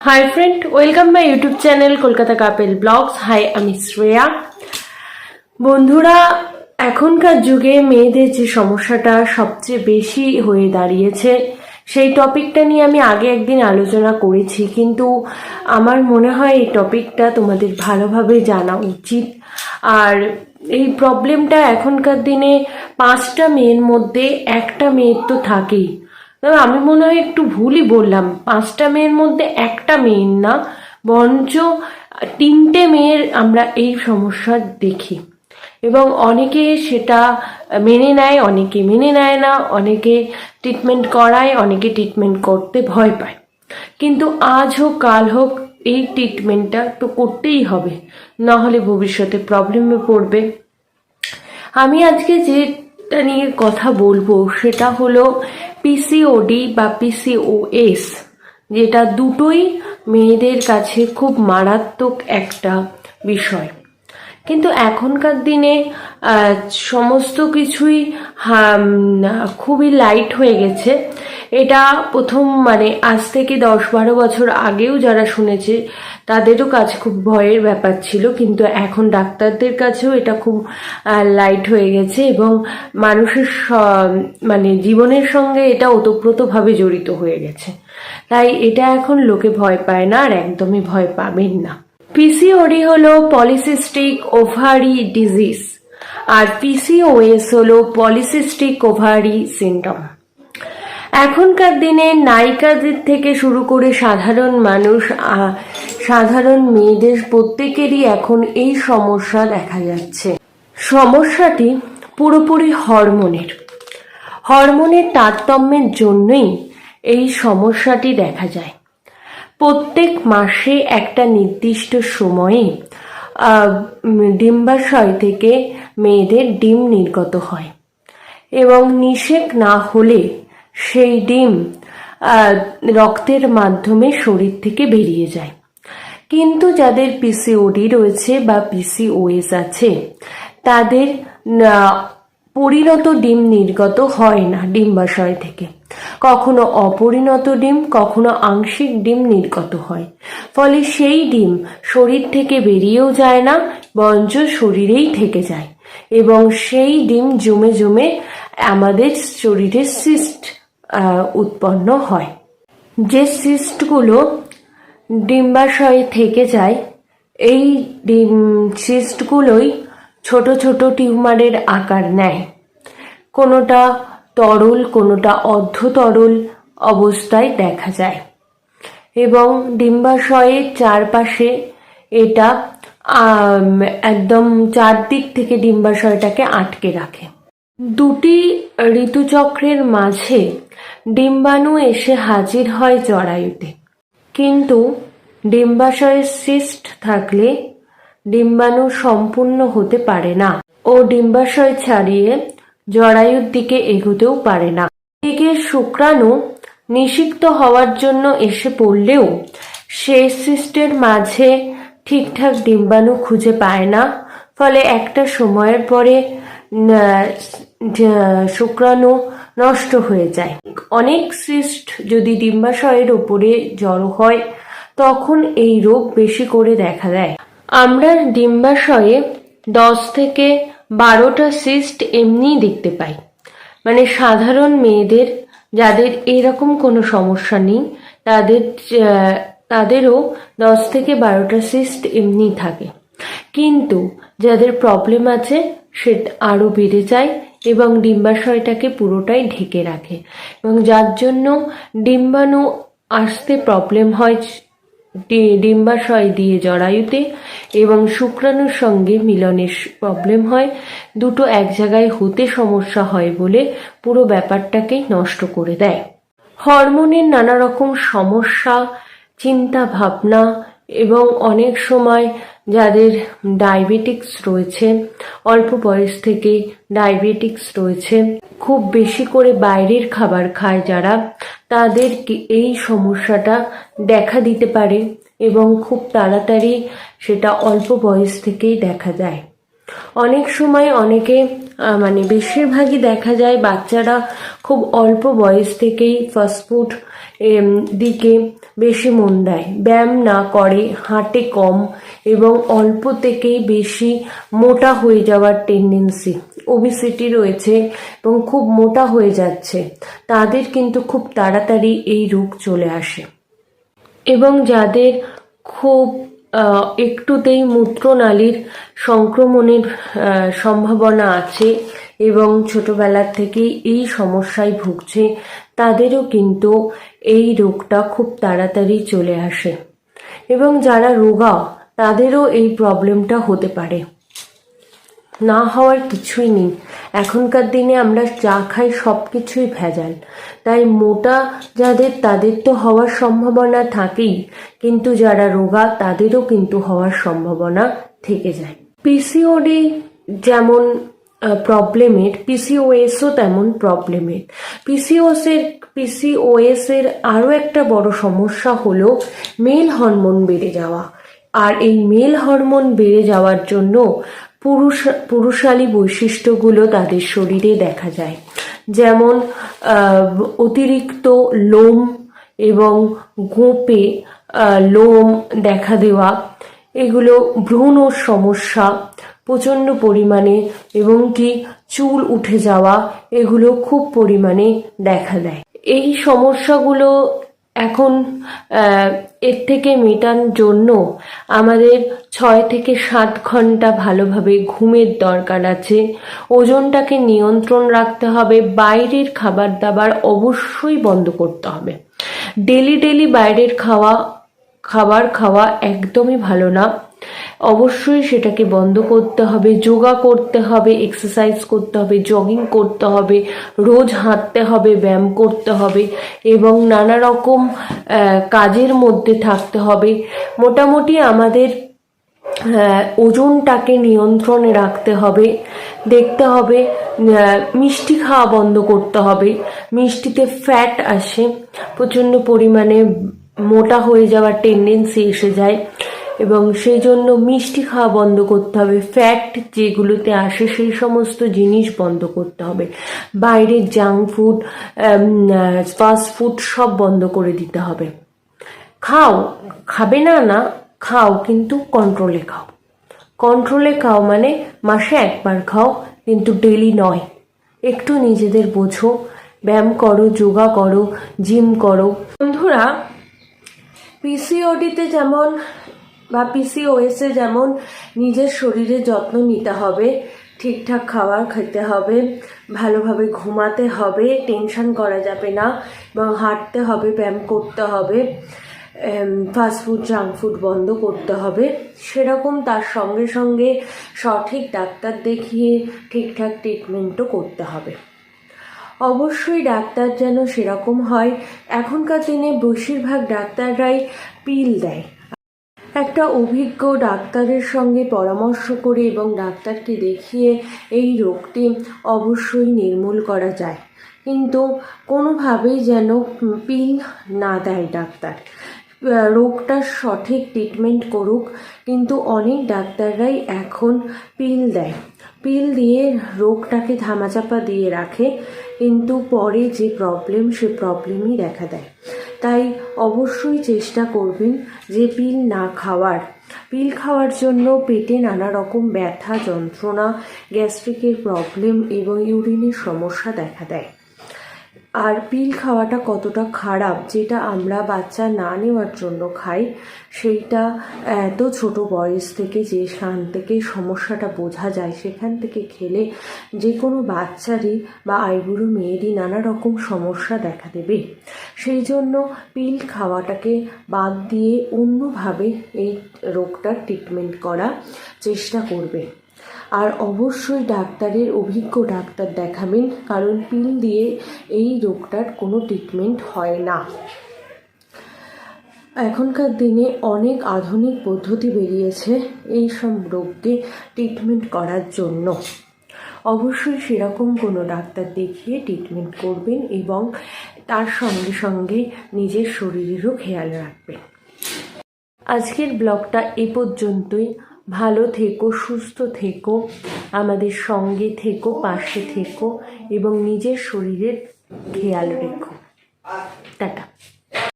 Hi friend welcome my YouTube channel Kolkata couple vlogs hi আমি শ্রেয়া বন্ধুরা, এখনকার যুগে মেয়েদের যে সমস্যাটা সবচেয়ে বেশি হয়ে দাঁড়িয়েছে, সেই টপিকটা নিয়ে আমি আগে একদিন আলোচনা করেছি, কিন্তু আমার মনে হয় এই টপিকটা তোমাদের ভালোভাবে জানা উচিত। আর এই প্রবলেমটা এখনকার দিনে পাঁচটা মেয়ের মধ্যে একটা মেয়ের তো থাকেই। তবে আমি মনে হয় একটু ভুলই বললাম। পাঁচটা মেয়ের মধ্যে একটা মেয়ের না, বরঞ্চ তিনটে মেয়ের আমরা এই সমস্যা দেখি। এবং অনেকে সেটা মেনে নেয়, অনেকে মেনে নেয় না, অনেকে ট্রিটমেন্ট করায়, অনেকে ট্রিটমেন্ট করতে ভয় পায়। কিন্তু আজ হোক, কাল হোক, এই ট্রিটমেন্টটা তো করতেই হবে। না হলে ভবিষ্যতে প্রবলেমে পড়বে। আমি আজকে যেটা নিয়ে কথা বলব, সেটা হলো পিসিওডি বা পিসিওএস যেটা দুটোই মেয়েদের কাছে খুব মারাত্মক একটা বিষয়। কিন্তু এখনকার দিনে সমস্ত কিছুই খুবই লাইট হয়ে গেছে। এটা প্রথম মানে আজ থেকে দশ বারো বছর আগেও যারা শুনেছে, তাদেরও কাছে খুব ভয়ের ব্যাপার ছিল, কিন্তু এখন ডাক্তারদের কাছেও এটা খুব লাইট হয়ে গেছে এবং মানুষের মানে জীবনের সঙ্গে এটা ওতপ্রোতভাবে জড়িত হয়ে গেছে। তাই এটা এখন লোকে ভয় পায় না আর একদমই ভয় পাবেন না। পিসিওডি হলো পলিসিস্টিক ওভারি ডিজিজ আর পিসিওএস হলো পলিসিস্টিক ওভারি সিন্ড্রোম এখনকার দিনে নায়িকাদের থেকে শুরু করে সাধারণ মানুষ সাধারণ মেয়েদের প্রত্যেকেরই এখন এই সমস্যা দেখা যাচ্ছে। সমস্যাটি পুরোপুরি হরমোনের। হরমোনের তারতম্যের জন্যই এই সমস্যাটি দেখা যায়। প্রত্যেক মাসে একটা নির্দিষ্ট সময়ে ডিম্বাশয় থেকে মেয়েদের ডিম নির্গত হয়। এবং নিষেক না হলে সেই ডিম রক্তের মাধ্যমে শরীর থেকে বেরিয়ে যায়। কিন্তু যাদের পিসিওডি রয়েছে বা পিসিওএস আছে, তাদের পরিণত ডিম নির্গত হয় না ডিম্বাশয় থেকে। কখনো অপরিণত ডিম, কখনো আংশিক ডিম নির্গত হয়। ফলে সেই ডিম শরীর থেকে বেরিয়েও যায় না, বরঞ্চ শরীরেই থেকে যায়। এবং সেই ডিম জমে জমে আমাদের শরীরে সিস্ট উৎপন্ন হয়। যে সিস্টগুলো ডিম্বাশয়ে থেকে যায়, এই ডিম সিস্টগুলোই ছোট ছোট টিউমারের আকার নেয়। কোনোটা তরল, কোনোটা অর্ধ তরল অবস্থায় দেখা যায়। এবং ডিম্বাশয়ের চারপাশে এটা একদম চারদিক থেকে ডিম্বাশয়টাকে আটকে রাখে। দুটি ঋতুচক্রের মাঝে ডিম্বাণু এসে হাজির হয় জরায়ুতে। কিন্তু ডিম্বাশয়ের সিস্ট থাকলে ডিম্বাণু সম্পূর্ণ হতে পারে না ও ডিম্বাশয় ছাড়িয়ে জরায়ুর দিকে এগোতেও পারে না। এদিকে শুক্রাণু নিষিক্ত হওয়ার জন্য এসে পড়লেও সে সিস্টের মাঝে ঠিকঠাক ডিম্বাণু খুঁজে পায় না। ফলে একটা সময়ের পরে শুক্রাণু নষ্ট হয়ে যায়। অনেক সিস্ট যদি ডিম্বাশয়ের উপরে জড়ো হয়, তখন এই রোগ বেশি করে দেখা দেয়। আমরা ডিম্বাশয়ে দশ থেকে বারোটা সিস্ট এমনিই দেখতে পাই। মানে সাধারণ মেয়েদের, যাদের এরকম কোনো সমস্যা নেই, তাদের তাদেরও দশ থেকে বারোটা সিস্ট এমনি থাকে। কিন্তু যাদের প্রবলেম আছে সেটা আরও বেড়ে যায় এবং ডিম্বাশয়টাকে পুরোটাই ঢেকে রাখে। এবং যার জন্য ডিম্বাণু আসতে প্রবলেম হয় ডিম্বাশয় দিয়ে জরায়ুতে এবং শুক্রাণুর সঙ্গে মিলনের প্রবলেম হয়। দুটো এক জায়গায় হতে সমস্যা হয় বলে পুরো ব্যাপারটাকেই নষ্ট করে দেয়। হরমোনের নানা রকম সমস্যা, চিন্তা ভাবনা এবং অনেক সময় যাদের ডায়াবেটিক্স রয়েছে, অল্প বয়স থেকে ডায়াবেটিক্স রয়েছে, খুব বেশি করে বাইরের খাবার খায় যারা। তাদের কি- এই সমস্যাটা দেখা দিতে পারে এবং খুব তাড়াতাড়ি সেটা অল্প বয়স থেকেই দেখা যায়। অনেক সময় অনেকে মানে বেশিরভাগই দেখা যায় বাচ্চারা খুব অল্প বয়স থেকেই ফাস্টফুড দিকে বেশি মন দেয়। ব্যায়াম না করে হাঁটে কম এবং অল্প থেকেই বেশি মোটা হয়ে যাওয়ার টেন্ডেন্সি ওবিসিটি রয়েছে এবং খুব মোটা হয়ে যাচ্ছে। তাদের কিন্তু খুব তাড়াতাড়ি এই রোগ চলে আসে। এবং যাদের খুব একটুতেই মূত্রনালীর সংক্রমণের সম্ভাবনা আছে এবং ছোটবেলার থেকেই এই সমস্যায় ভুগছে তাদেরও কিন্তু এই রোগটা খুব তাড়াতাড়ি চলে আসে। এবং যারা রোগা, তাদেরও এই প্রবলেমটা হতে পারে। না হওয়ার কিছুই নেই। এখনকার দিনে আমরা চা খাই সব কিছুই ভেজাল। তাই মোটা যাদের, তাদের তো হওয়ার সম্ভাবনা থাকেই। কিন্তু যারা রোগা, তাদেরও কিন্তু হওয়ার সম্ভাবনা থেকে যায়। পিসিওডি যেমন প্রবলেমের পিসিওএসও তেমন প্রবলেমের পিসিওএস এর পিসিওএস এর আরও একটা বড় সমস্যা হলো মেল হরমোন বেড়ে যাওয়া। আর এই মেল হরমোন বেড়ে যাওয়ার জন্য পুরুষ, পুরুষালী বৈশিষ্ট্যগুলো তাদের শরীরে দেখা যায়। যেমন অতিরিক্ত লোম এবং গোপে লোম দেখা দেওয়া, এগুলো ভ্রূণ সমস্যা প্রচণ্ড পরিমাণে এবং কি চুল উঠে যাওয়া এগুলো খুব পরিমাণে দেখা দেয়। এই সমস্যাগুলো এখন এর থেকে মেটানোর জন্য আমাদের ছয় থেকে সাত ঘণ্টা ভালোভাবে ঘুমের দরকার আছে। ওজনটাকে নিয়ন্ত্রণ রাখতে হবে, বাইরের খাবার দাবার অবশ্যই বন্ধ করতে হবে। ডেলি ডেলি বাইরের খাওয়া, খাবার খাওয়া একদমই ভালো না। অবশ্যই সেটাকে বন্ধ করতে হবে, যোগা করতে হবে এক্সারসাইজ করতে হবে জগিং করতে হবে, রোজ হাঁটতে হবে, ব্যায়াম করতে হবে এবং নানা রকম কাজের মধ্যে থাকতে হবে। মোটামুটি আমাদের ওজনটাকে নিয়ন্ত্রণে রাখতে হবে, দেখতে হবে মিষ্টি খাওয়া বন্ধ করতে হবে। মিষ্টিতে ফ্যাট আসে, প্রচণ্ড পরিমাণে মোটা হয়ে যাওয়ার টেন্ডেন্সি এসে যায়। এবং সেই জন্য মিষ্টি খাওয়া বন্ধ করতে হবে ফ্যাট যেগুলোতে আসে সেই সমস্ত জিনিস বন্ধ করতে হবে। বাইরের জাঙ্ক ফুড ফাস্ট ফুড সব বন্ধ করে দিতে হবে। খাও, খাবে না না, খাও, কিন্তু কন্ট্রোলে খাও। কন্ট্রোলে খাও মানে মাসে একবার খাও, কিন্তু ডেলি নয়। একটু নিজেদের বোঝো, ব্যায়াম করো, যোগা করো জিম করো। বন্ধুরা পিসিওডিতে যেমন বা পিসিওএসে যেমন নিজের শরীরের যত্ন নিতে হবে, ঠিকঠাক খাবার খেতে হবে, ভালোভাবে ঘুমাতে হবে, টেনশন করা যাবে না, এবং হাঁটতে হবে, ব্যায়াম করতে হবে ফাস্টফুড জাঙ্ক ফুড বন্ধ করতে হবে, সেরকম তার সঙ্গে সঙ্গে সঠিক ডাক্তার দেখিয়ে ঠিকঠাক ট্রিটমেন্টও করতে হবে। অবশ্যই ডাক্তার যেন সেরকম হয়। এখনকার দিনে বেশিরভাগ ডাক্তাররাই পিল দেয়। একটা অভিজ্ঞ ডাক্তারের সঙ্গে পরামর্শ করে এবং ডাক্তারকে দেখিয়ে এই রোগটি অবশ্যই নির্মূল করা যায়। কিন্তু কোনোভাবেই যেন পিল না দেয় ডাক্তার। রোগটার সঠিক ট্রিটমেন্ট করুক, কিন্তু অনেক ডাক্তাররাই এখন পিল দেয়। পিল দিয়ে রোগটাকে ধামাচাপা দিয়ে রাখে, কিন্তু পরে যে প্রবলেম সে প্রবলেমই দেখা দেয়। তাই অবশ্যই চেষ্টা করবেন যে পিল না খাওয়ার। পিল খাওয়ার জন্য পেটে নানা রকম ব্যথা, যন্ত্রণা, গ্যাস্ট্রিকের প্রবলেম এবং ইউরিনের সমস্যা দেখা দেয়। আর পিল খাওয়াটা কতটা খারাপ যেটা আমরা বাচ্চা না নেওয়ার জন্য খাই, সেইটা এত ছোট বয়স থেকে যে সান থেকে সমস্যাটা বোঝা যায় সেখান থেকে খেলে যে কোনো বাচ্চারই বা আইবুড়ো মেয়েরই নানা রকম সমস্যা দেখা দেবে। সেই জন্য পিল খাওয়াটাকে বাদ দিয়ে অন্যভাবে এই রোগটার ট্রিটমেন্ট করা চেষ্টা করবে। আর অবশ্যই ডাক্তারের অভিজ্ঞ ডাক্তার দেখাবেন, কারণ পিল দিয়ে এই রোগটার কোনো ট্রিটমেন্ট হয় না। এখনকার দিনে অনেক আধুনিক পদ্ধতি বেরিয়েছে এই সব রোগকে ট্রিটমেন্ট করার জন্য। অবশ্যই সেরকম কোনো ডাক্তার দেখিয়ে ট্রিটমেন্ট করবেন এবং তার সঙ্গে সঙ্গে নিজের শরীরেরও খেয়াল রাখবেন। আজকের ব্লগটা এ পর্যন্তই। ভালো থেকো, সুস্থ থেকো, আমাদের সঙ্গে থেকো, পাশে থেকো এবং নিজের শরীরের খেয়াল রেখো। টাটা।